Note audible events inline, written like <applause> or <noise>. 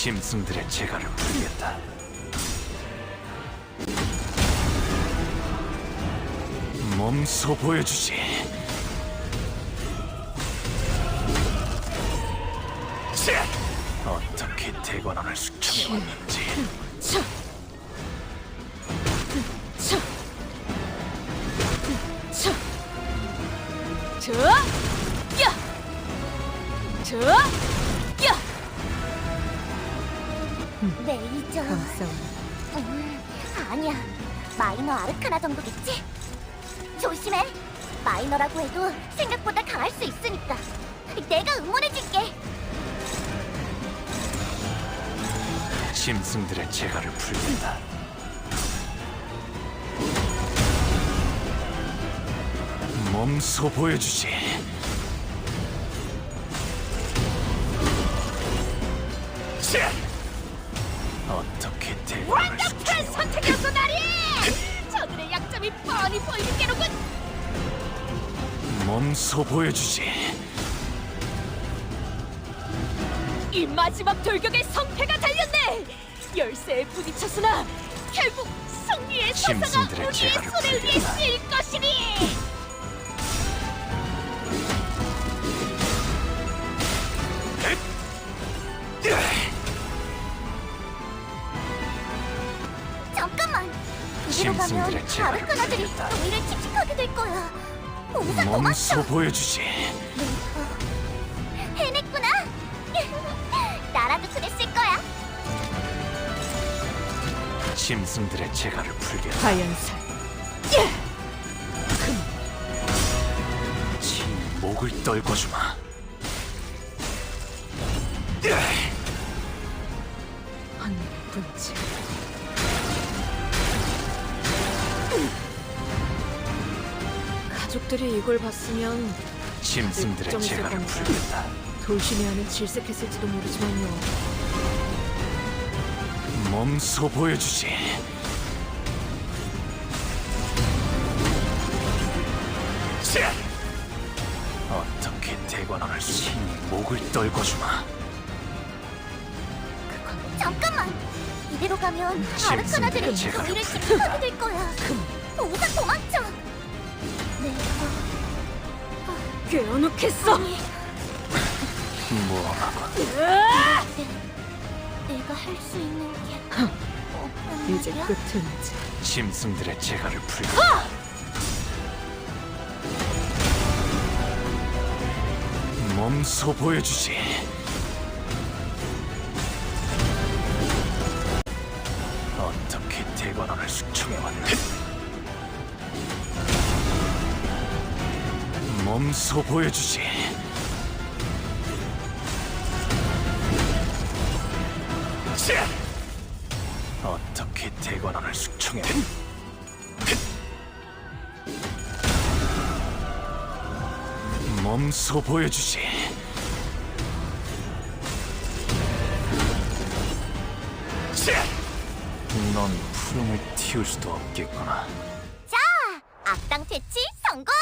짐승들의 재갈을 풀겠다. 몸소 보여주지. 자, 어떻게 대관원을 숙청해왔는지! 저! 야! 레이저. 음, 아니야. 마이너 아르카나 정도겠지? 조심해. 마이너라고 해도 생각보다 강할 수 있으니까. 내가 응원해줄게. 짐승들의 재갈을 풀겠다. 몸소 보여주지. 자, 약점이 뻔히 보이는 게로군! 몸소 보여주지. 이 마지막 돌격의 성패가 달렸네! 열쇠에 부딪혔으나 결국 승리의 서사가 우리의 재갈을 손에 의해. 쓰일 것이니! 이대로 가면 짐승들의 재갈을 아르카나들이 풀겠다. 우리를 집중하게 될 거야. 도망쳐. 몸소 보여주지. 해냈구나. <laughs> 나라도 그랬을 거야. 짐승들의 재갈을 풀겠다. 과연사 진 목을 떨궈주마. 한 분지 가족들이 이걸 봤으면 짐승들의 재갈을 겁니다. 풀겠다. 돌심이 안에 질색했을지도 모르지만요 몸소 보여주지. 자! 어떻게 대관원을 신이 목을 떨궈주마. 그건 잠깐만. 이대로 가면 우리를 풀겠다. 집중하게 될 거야. 우 깨어놓겠어 무엄하고 으아! 내가 할 수 있는 게 이제 없단 말이야? 끝은 이제 짐승들의 재갈을 풀겠다. 몸소 보여주지. 어떻게 대관원을 숙청해왔는 몸소 보여주지. 자! 어떻게 대관원을 숙청해? 몸소 보여주지. 자! 넌 푸름을 틔울 수도 없겠구나. 자, 악당 퇴치 성공!